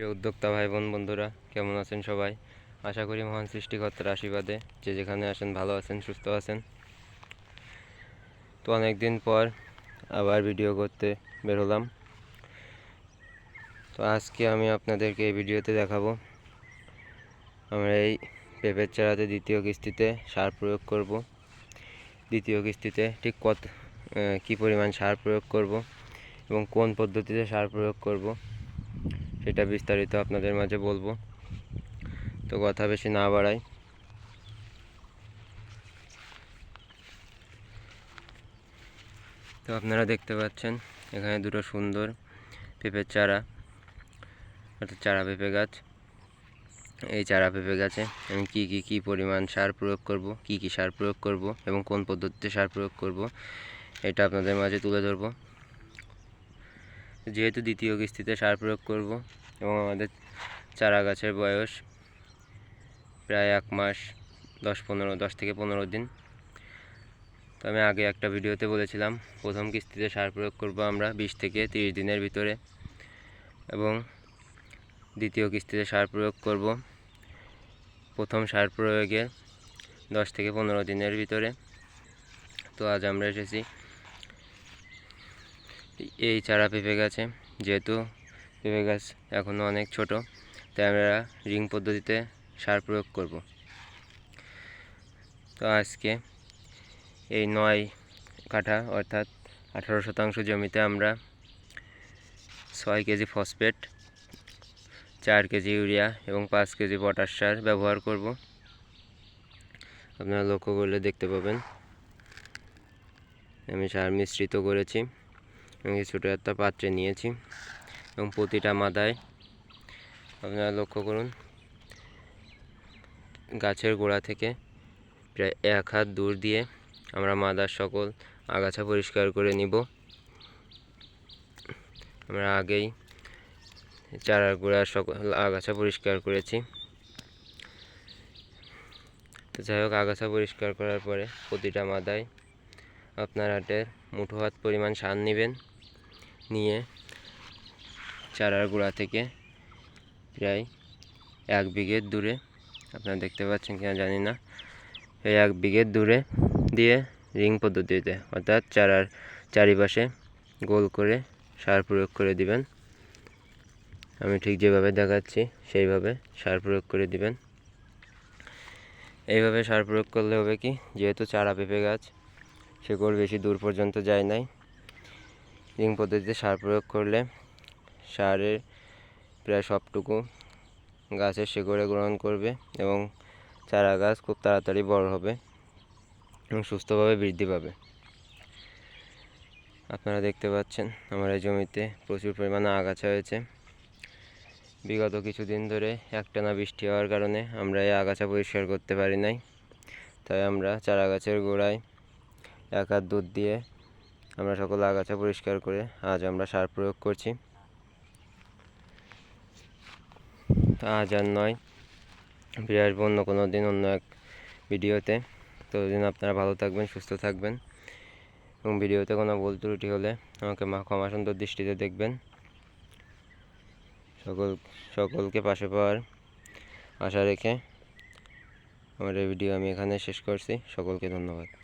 প্রিয় উদ্যোক্তা ভাই বোন বন্ধুরা, কেমন আছেন সবাই? আশা করি মহান সৃষ্টিকর্তার আশীর্বাদে যে যেখানে আছেন ভালো আছেন, সুস্থ আছেন। তো অনেক দিন পর আবার ভিডিও করতে বেরোলাম তো আজকে আমি আপনাদেরকে এই ভিডিওতে দেখাবো। আমরা এই পেঁপের চারাতে দ্বিতীয় কিস্তিতে সার প্রয়োগ করব। দ্বিতীয় কিস্তিতে ঠিক কত কী পরিমাণ সার প্রয়োগ করব এবং কোন পদ্ধতিতে সার প্রয়োগ করব। সেটা বিস্তারিত আপনাদের মাঝে বলব। তো কথা বেশি না বাড়াই। তো আপনারা দেখতে পাচ্ছেন, এখানে দুটো সুন্দর পেঁপের চারা, অর্থাৎ চারা পেঁপে গাছ। এই চারা পেঁপে গাছে আমি কি কি কি পরিমাণ সার প্রয়োগ করব, কি কি সার প্রয়োগ করব এবং কোন পদ্ধতিতে সার প্রয়োগ করব, এটা আপনাদের মাঝে তুলে ধরবো। যেহেতু দ্বিতীয় কিস্তিতে সার প্রয়োগ করব এবং আমাদের চারা গাছের বয়স প্রায় এক মাস, দশ পনেরো, দশ থেকে পনেরো দিন। তো আমি আগে একটা ভিডিওতে বলেছিলাম, প্রথম কিস্তিতে সার প্রয়োগ করব আমরা বিশ থেকে তিরিশ দিনের ভিতরে এবং দ্বিতীয় কিস্তিতে সার প্রয়োগ করব প্রথম সার প্রয়োগের দশ থেকে পনেরো দিনের ভিতরে। তো আজ আমরা এসেছি এই চারা পেঁপে গাছে, যেহেতু পেঁপে গাছ এখনও অনেক ছোট, তাই আমরা রিং পদ্ধতিতে সার প্রয়োগ করব। তো আজকে এই নয় কাঠা, অর্থাৎ আঠারো শতাংশ জমিতে আমরা ছয় কেজি ফসফেট, চার কেজি ইউরিয়া এবং পাঁচ কেজি পটাশ সার ব্যবহার করব। আপনারা লক্ষ্য করলে দেখতে পাবেন, আমি সার মিশ্রিত করেছি। ছোটো একটা পাত্রে নিয়েছি এবং প্রতিটা মাদায় আপনারা লক্ষ্য করুন, গাছের গোড়া থেকে প্রায় এক হাত দূর দিয়ে আমরা মাদার সকল আগাছা পরিষ্কার করে নিব। আমরা আগেই চারার গোড়ার সকল আগাছা পরিষ্কার করেছি। যাই হোক, আগাছা পরিষ্কার করার পরে প্রতিটা মাদায় আপনার হাটের মুঠো হাত পরিমাণ সার নেবেন। নিয়ে চারার গোড়া থেকে প্রায় এক বিঘের দূরে, আপনারা দেখতে পাচ্ছেন কিনা জানি না, এই এক বিঘের দূরে দিয়ে রিং পদ্ধতিতে অর্থাৎ চারার চারিপাশে গোল করে সার প্রয়োগ করে দিবেন। আমি ঠিক যেভাবে দেখাচ্ছি, সেইভাবে সার প্রয়োগ করে দিবেন। এইভাবে সার প্রয়োগ করলে হবে কি, যেহেতু চারা পেঁপে গাছ, শেকড় বেশি দূর পর্যন্ত যায় নাই রিং পদ্ধতিতে সার প্রয়োগ করলে সারের প্রায় সবটুকু গাছের শেকড়ে গ্রহণ করবে এবং চারা গাছ খুব তাড়াতাড়ি বড় হবে এবং সুস্থভাবে বৃদ্ধি পাবে। আপনারা দেখতে পাচ্ছেন, আমার এই জমিতে প্রচুর পরিমাণে আগাছা হয়েছে। বিগত কিছুদিন ধরে একটানা বৃষ্টি হওয়ার কারণে আমরা এই আগাছা পরিষ্কার করতে পারি নাই। তাই আমরা চারা গাছের গোড়ায় এক হাত দুধ দিয়ে আমরা সকল আগাছা পরিষ্কার করে আজ আমরা সার প্রয়োগ করছি। আজ আর নয়, ফিরে আসব অন্য কোনো দিন, অন্য এক ভিডিওতে। ততদিন আপনারা ভালো থাকবেন, সুস্থ থাকবেন। এবং ভিডিওতে কোনো ভুল ত্রুটি হলে আমাকে মা ক্ষমা সুন্দর দৃষ্টিতে দেখবেন। সকল সকলকে পাশে পাওয়ার আশা রেখে আমার এই ভিডিও আমি এখানে শেষ করছি। সকলকে ধন্যবাদ।